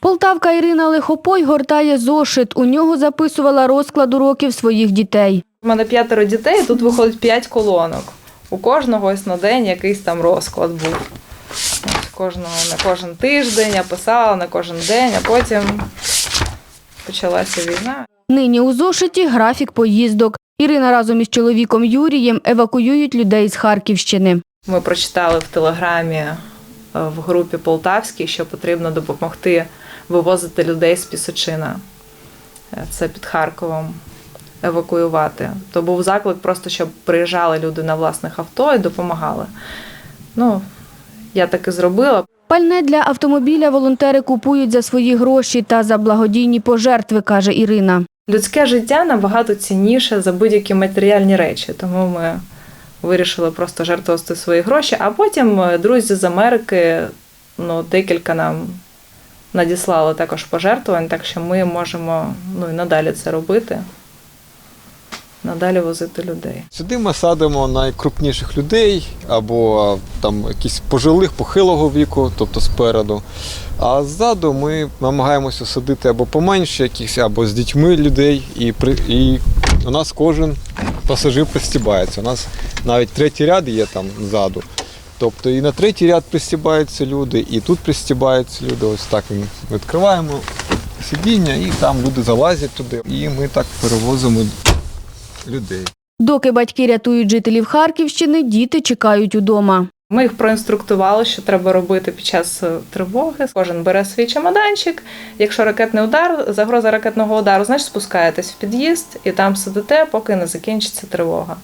Полтавка Ірина Лихопой гортає зошит. У нього записувала розклад уроків своїх дітей. У мене п'ятеро дітей, тут виходить п'ять колонок. У кожного ось на день якийсь там розклад був. Ось Кожного на кожен тиждень я писала на кожен день, а потім почалася війна. Нині у зошиті графік поїздок. Ірина разом із чоловіком Юрієм евакуюють людей з Харківщини. Ми прочитали в телеграмі е, в групі Полтавській, що потрібно допомогти вивозити людей з Пісочина. Е, Це під Харковом евакуювати. То був заклик просто, щоб приїжджали люди на власних авто і допомагали. Ну, я так і зробила. Пальне для автомобіля волонтери купують за свої гроші та за благодійні пожертви, каже Ірина. Людське життя набагато цінніше за будь-які матеріальні речі, тому ми вирішили просто жертвувати свої гроші. А потім е, друзі з Америки ну, декілька нам надіслали також пожертвувань, так що ми можемо ну, і надалі це робити, надалі возити людей. Сюди ми садимо найкрупніших людей або там якісь пожилих, похилого віку, тобто спереду. А ззаду ми намагаємося садити або поменше якихось, або з дітьми людей, і, при, і у нас кожен пасажир пристібається. У нас навіть третій ряд є там ззаду. Тобто і на третій ряд пристібаються люди, і тут пристібаються люди. Ось так ми відкриваємо сидіння, і там люди залазять туди. І ми так перевозимо людей. Доки батьки рятують жителів Харківщини, діти чекають удома. Ми їх проінструктували, що треба робити під час е, тривоги. Кожен бере свій чемоданчик. Якщо ракетний удар, загроза ракетного удару, значить спускаєтесь в під'їзд і там сидите, поки не закінчиться тривога.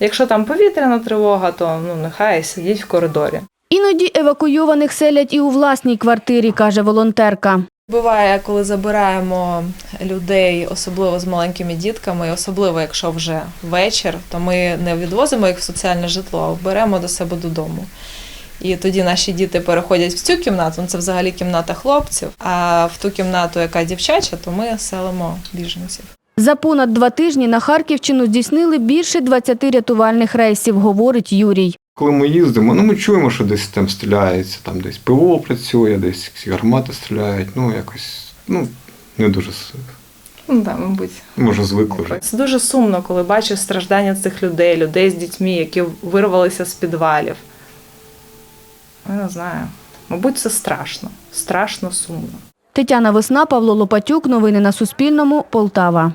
Якщо там повітряна тривога, то ну нехай сидіть в коридорі. Іноді евакуйованих селять і у власній квартирі, каже волонтерка. Буває, коли забираємо людей, особливо з маленькими дітками, особливо якщо вже вечір, то ми не відвозимо їх в соціальне житло, а беремо до себе додому. І тоді наші діти переходять в цю кімнату, ну це взагалі кімната хлопців. А в ту кімнату, яка дівчача, то ми селимо біженців. За понад два тижні на Харківщину здійснили більше 20 рятувальних рейсів, говорить Юрій. Коли ми їздимо, ну ми чуємо, що десь там стріляється, там десь ПВО працює, десь якісь гармати стріляють, ну якось ну, не дуже Ну так, мабуть. може звикли вже. Це дуже сумно, коли бачиш страждання цих людей, людей з дітьми, які вирвалися з підвалів. Я не знаю. Мабуть, це страшно. Страшно сумно. Тетяна Весна, Павло Лопатюк. Новини на Суспільному. Полтава.